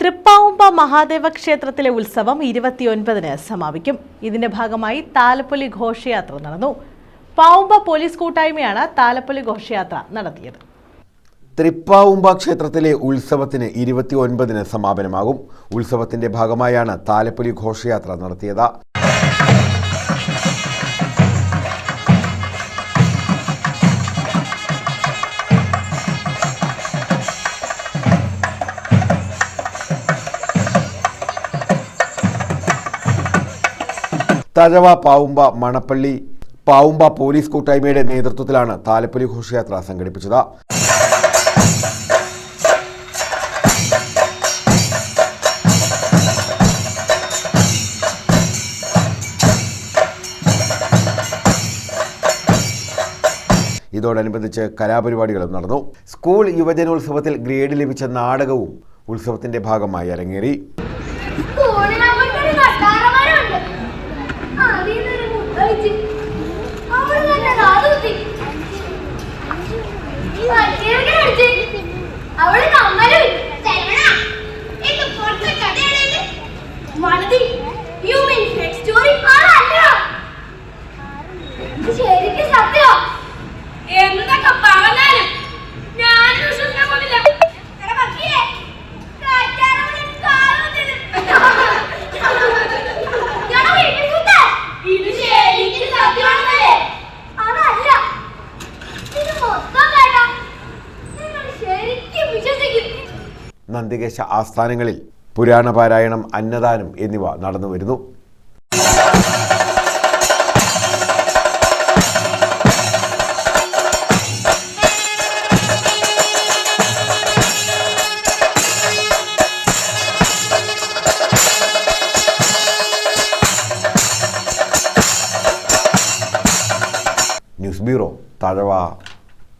തൃപ്പാവുമ്പ മഹാദേവ ക്ഷേത്രത്തിലെ ഉത്സവം ഇരുപത്തിയൊൻപതിന് സമാപിക്കും. ഇതിന്റെ ഭാഗമായി താലപ്പൊലി ഘോഷയാത്ര നടന്നു. പാവുമ്പ പോലീസ് കൂട്ടായ്മയാണ് താലപ്പൊലി ഘോഷയാത്ര നടത്തിയത്. തൃപ്പാവുമ്പ ക്ഷേത്രത്തിലെ ഉത്സവത്തിന് ഇരുപത്തി ഒൻപതിന് സമാപനമാകും. ഉത്സവത്തിന്റെ ഭാഗമായാണ് താലപ്പൊലി ഘോഷയാത്ര നടത്തിയത്. തഴവ പാവുമ്പ മണപ്പള്ളി പാവുമ്പ പോലീസ് കൂട്ടായ്മയുടെ നേതൃത്വത്തിലാണ് താലപ്പൊലി ഘോഷയാത്ര സംഘടിപ്പിച്ചത്. ഇതോടനുബന്ധിച്ച് കലാപരിപാടികളും നടന്നു. സ്കൂൾ യുവജനോത്സവത്തിൽ ഗ്രേഡ് ലഭിച്ച നാടകവും ഉത്സവത്തിന്റെ ഭാഗമായി അരങ്ങേറി. അവൾ കമ്മൽ. മണതി, you mean fake story? അതല്ല. നന്ദികേശ ആസ്ഥാനങ്ങളിൽ പുരാണ പാരായണം അന്നദാനം എന്നിവ നടന്നു വരുന്നു. News bureau Thazhava.